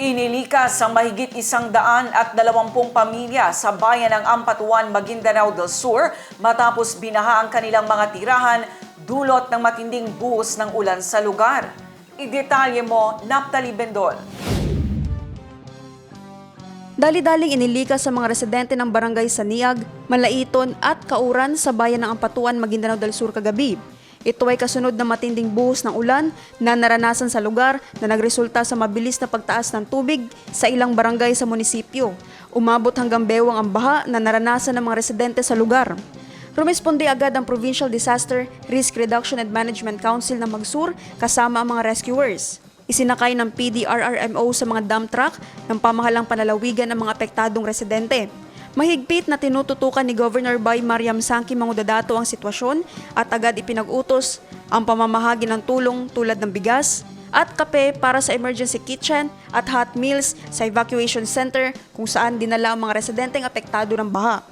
Inilikas ang mahigit isang daan at dalawampung pamilya sa bayan ng Ampatuan, Maguindanao del Sur matapos binaha ang kanilang mga tirahan dulot ng matinding buhos ng ulan sa lugar. Idetalye mo, Naptali Bendol. Dali-daling inilikas sa mga residente ng barangay Saniag, Malaiton at Kauran sa bayan ng Ampatuan, Maguindanao del Sur kagabi. Ito ay kasunod ng matinding buhos ng ulan na naranasan sa lugar na nagresulta sa mabilis na pagtaas ng tubig sa ilang barangay sa munisipyo. Umabot hanggang bewang ang baha na naranasan ng mga residente sa lugar. Rumesponde agad ang Provincial Disaster Risk Reduction and Management Council ng Magsur kasama ang mga rescuers. Isinakay ng PDRRMO sa mga dump truck ng pamahalang panalawigan ang mga apektadong residente. Mahigpit na tinututukan ni Governor Bay Mariam Sangki Mangudadato ang sitwasyon at agad ipinag-utos ang pamamahagi ng tulong tulad ng bigas at kape para sa emergency kitchen at hot meals sa evacuation center kung saan dinala ang mga residenteng apektado ng baha.